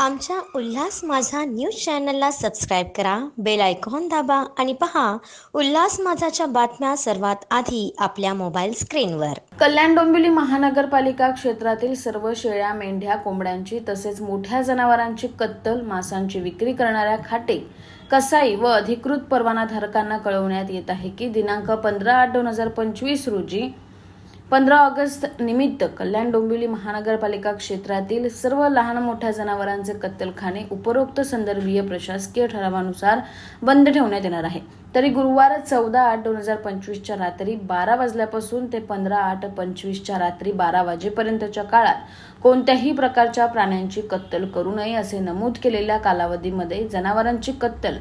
आमच्या उल्हास माझा न्यूज चॅनलला सबस्क्राईब करा बेल आयकॉन दाबा आणि पहा उल्हास माझाच्या बातम्या सर्वात आधी आपल्या मोबाईल स्क्रीनवर. कल्याण डोंबिवली महानगरपालिका क्षेत्रातील सर्व शेळ्या मेंढ्या कोंबड्यांची तसेच मोठ्या जनावरांची कत्तल मांसांची विक्री करणाऱ्या खाटे कसाई व अधिकृत परवानाधारकांना कळवण्यात येत आहे की दिनांक पंधरा आठ दोन हजार पंचवीस रोजी पंधरा ऑगस्ट निमित्त कल्याण डोंबिवली महानगरपालिका क्षेत्रातील सर्व लहान मोठ्या जनावरांचे कत्तलखाने उपरोक्त संदर्भीय प्रशासकीय ठरावानुसार बंद ठेवण्यात येणार आहे. तरी गुरुवार चौदा आठ दोन हजार पंचवीसच्या रात्री बारा वाजल्यापासून ते पंधरा आठ पंचवीसच्या रात्री बारा वाजेपर्यंतच्या काळात कोणत्याही प्रकारच्या प्राण्यांची कत्तल करू नये असे नमूद केलेल्या कालावधीमध्ये जनावरांची कत्तल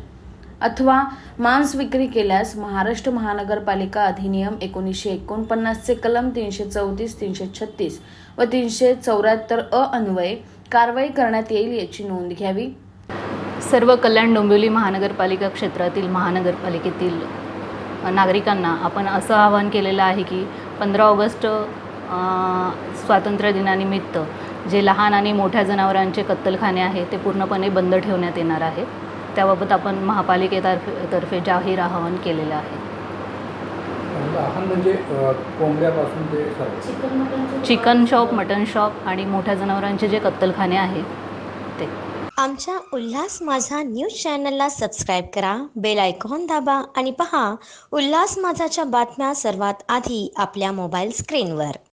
अथवा मांस विक्री केल्यास महाराष्ट्र महानगरपालिका अधिनियम एकोणीसशे एकोणपन्नासचे कलम तीनशे चौतीस तीनशे छत्तीस व तीनशे चौऱ्याहत्तर अ अन्वये कारवाई करण्यात येईल याची नोंद घ्यावी. सर्व कल्याण डोंबिवली महानगरपालिका क्षेत्रातील महानगरपालिकेतील नागरिकांना आपण असं आवाहन केलेलं आहे की पंधरा ऑगस्ट स्वातंत्र्यदिनानिमित्त स्वातंत्र्य दिनानिमित्त जे लहान आणि मोठ्या जनावरांचे कत्तलखाने आहे ते पूर्णपणे बंद ठेवण्यात येणार आहे. त्याबाबत आपण महापालिकेतर्फे तर्फे जाहीर आवाहन केलेलं आहे. म्हणजे कोंबड्यापासून ते सर्व. चिकन शॉप मटन शॉप आणि मोठ्या जनावरांचे जे कत्तलखाने आहे ते. आमच्या उल्हास माझा न्यूज चॅनलला सबस्क्राईब करा बेल आयकॉन दाबा आणि पहा उल्हास माझाच्या बातम्या सर्वात आधी आपल्या मोबाईल स्क्रीनवर.